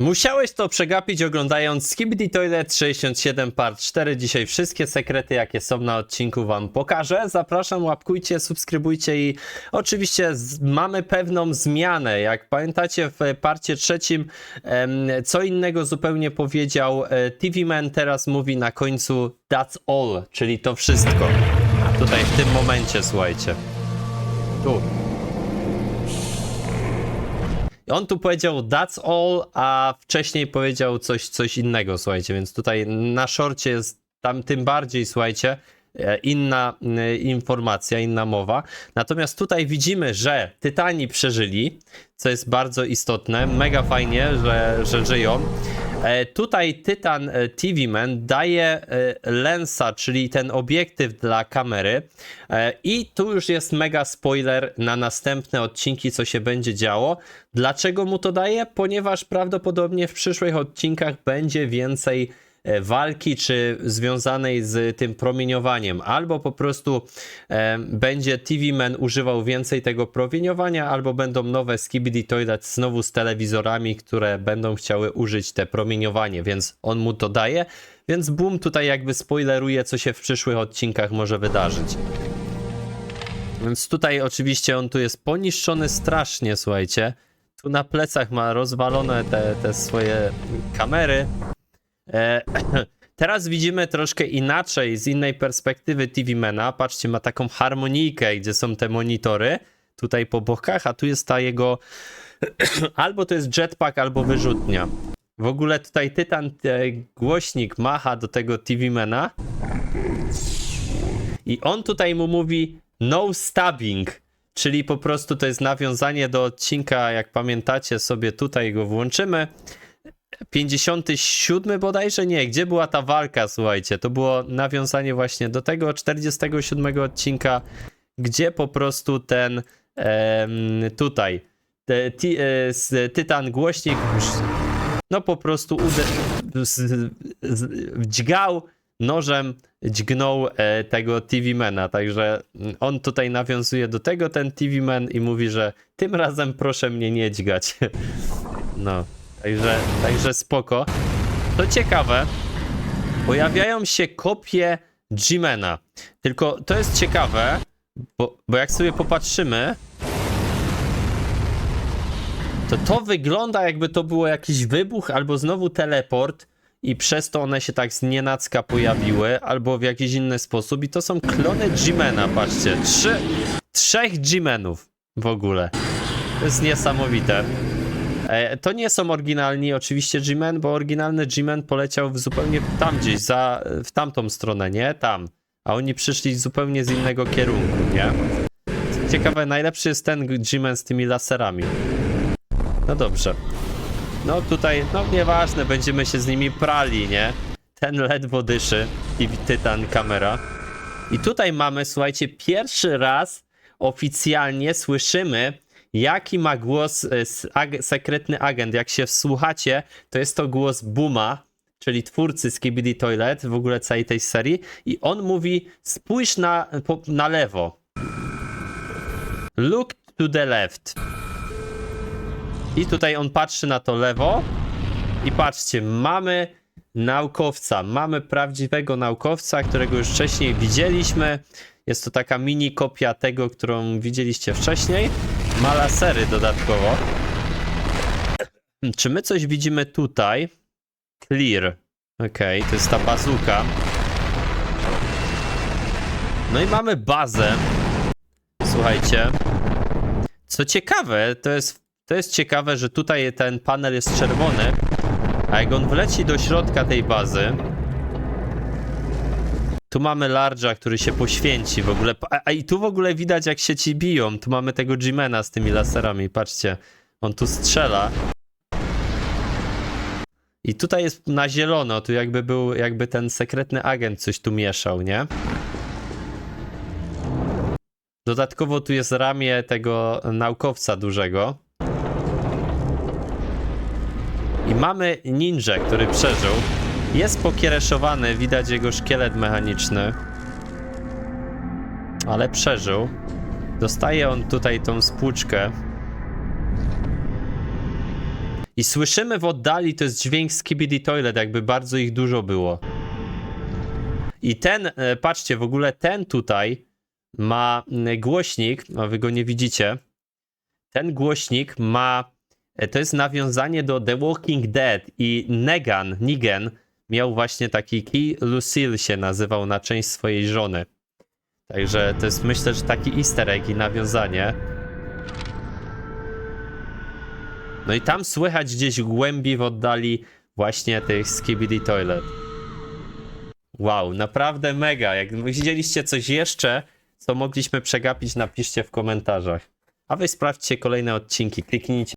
Musiałeś to przegapić oglądając Skibidi Toilet 67 Part 4. Dzisiaj wszystkie sekrety, jakie są na odcinku wam pokażę. Zapraszam, łapkujcie, subskrybujcie i oczywiście mamy pewną zmianę. Jak pamiętacie w parcie trzecim co innego zupełnie powiedział e, TV Man, teraz mówi na końcu that's all, czyli to wszystko. Tutaj w tym momencie, słuchajcie. Tu. On tu powiedział that's all, a wcześniej powiedział coś, coś innego, słuchajcie, więc tutaj na szorcie jest tam tym bardziej, słuchajcie, e, inna e, informacja, inna mowa. Natomiast tutaj widzimy, że Tytani przeżyli, co jest bardzo istotne. Mega fajnie, że, że żyją. E, Tutaj Tytan e, TV Man daje e, lensa, czyli ten obiektyw dla kamery. I tu już jest mega spoiler na następne odcinki, co się będzie działo. Dlaczego mu to daje? Ponieważ prawdopodobnie w przyszłych odcinkach będzie więcej walki, czy związanej z tym promieniowaniem, albo po prostu e, będzie TV Man używał więcej tego promieniowania, albo będą nowe Skibidi Toilet znowu z telewizorami, które będą chciały użyć te promieniowanie, więc on mu to daje. Więc Boom tutaj jakby spoileruje, co się w przyszłych odcinkach może wydarzyć. Więc tutaj oczywiście on tu jest poniszczony strasznie, słuchajcie. Tu na plecach ma rozwalone te, te swoje kamery. E, teraz widzimy troszkę inaczej, z innej perspektywy TV Mena. Patrzcie, ma taką harmonijkę, gdzie są te monitory tutaj po bokach, a tu jest ta jego albo to jest jetpack, albo wyrzutnia. W ogóle tutaj Tytan głośnik macha do tego TV Mena i on tutaj mu mówi no stabbing, czyli po prostu to jest nawiązanie do odcinka, jak pamiętacie sobie tutaj go włączymy. 57 bodajże? Nie, gdzie była ta walka, słuchajcie, to było nawiązanie właśnie do tego 47 odcinka, gdzie po prostu ten tutaj te, e, z, Tytan głośnik no po prostu ude- z, z, dźgał nożem, dźgnął e, tego TV Mana, także mm, on tutaj nawiązuje do tego ten TV Man i mówi, że tym razem proszę mnie nie dźgać. No, także, także spoko. To ciekawe, pojawiają się kopie G-Mana, tylko to jest ciekawe, bo, bo jak sobie popatrzymy, to to wygląda jakby to było jakiś wybuch albo znowu teleport i przez to one się tak z nienacka pojawiły albo w jakiś inny sposób i to są klony G-Mana, patrzcie. Trzy, trzech G-Menów w ogóle. To jest niesamowite. E, to nie są oryginalni oczywiście G-Men, bo oryginalny G-Men poleciał w zupełnie tam gdzieś, za, w tamtą stronę, nie? Tam. A oni przyszli zupełnie z innego kierunku, nie? Ciekawe, najlepszy jest ten G-Men z tymi laserami. No dobrze. No tutaj, no nieważne, będziemy się z nimi prali, nie? Ten ledwo dyszy i tytan kamera. I tutaj mamy, słuchajcie, pierwszy raz oficjalnie słyszymy, jaki ma głos e, ag sekretny agent. Jak się wsłuchacie, to jest to głos Buma, czyli twórcy Skibidi Toilet, w ogóle całej tej serii. I on mówi, spójrz na, po, na lewo. Look to the left. I tutaj on patrzy na to lewo. I patrzcie, mamy naukowca, mamy prawdziwego naukowca, którego już wcześniej widzieliśmy. Jest to taka mini kopia tego, którą widzieliście wcześniej. Ma lasery dodatkowo. Czy my coś widzimy tutaj? Clear. Okej, to jest ta bazuka. No i mamy bazę. Słuchajcie. Co ciekawe, to jest, to jest ciekawe, że tutaj ten panel jest czerwony, a jak on wleci do środka tej bazy, tu mamy Large'a, który się poświęci w ogóle. A, a i tu w ogóle widać, jak się ci biją. Tu mamy tego Jimena z tymi laserami. Patrzcie, on tu strzela. I tutaj jest na zielono, tu jakby był, jakby ten sekretny agent coś tu mieszał, nie? Dodatkowo tu jest ramię tego naukowca dużego. I mamy ninja, który przeżył. Jest pokiereszowany, widać jego szkielet mechaniczny. Ale przeżył. Dostaje on tutaj tą spłuczkę. I słyszymy w oddali, to jest dźwięk Skibidi Toilet, jakby bardzo ich dużo było. I ten, e, patrzcie, w ogóle ten tutaj ma mm, głośnik, a wy go nie widzicie. Ten głośnik ma, e, to jest nawiązanie do The Walking Dead i Negan, Negan miał właśnie taki key, Lucille się nazywał na część swojej żony. Także to jest myślę, że taki easter egg i nawiązanie. No i tam słychać gdzieś głębi w oddali właśnie tych Skibidi Toilet. Wow, naprawdę mega. Jak widzieliście coś jeszcze, co mogliśmy przegapić, napiszcie w komentarzach. A wy sprawdźcie kolejne odcinki. Kliknijcie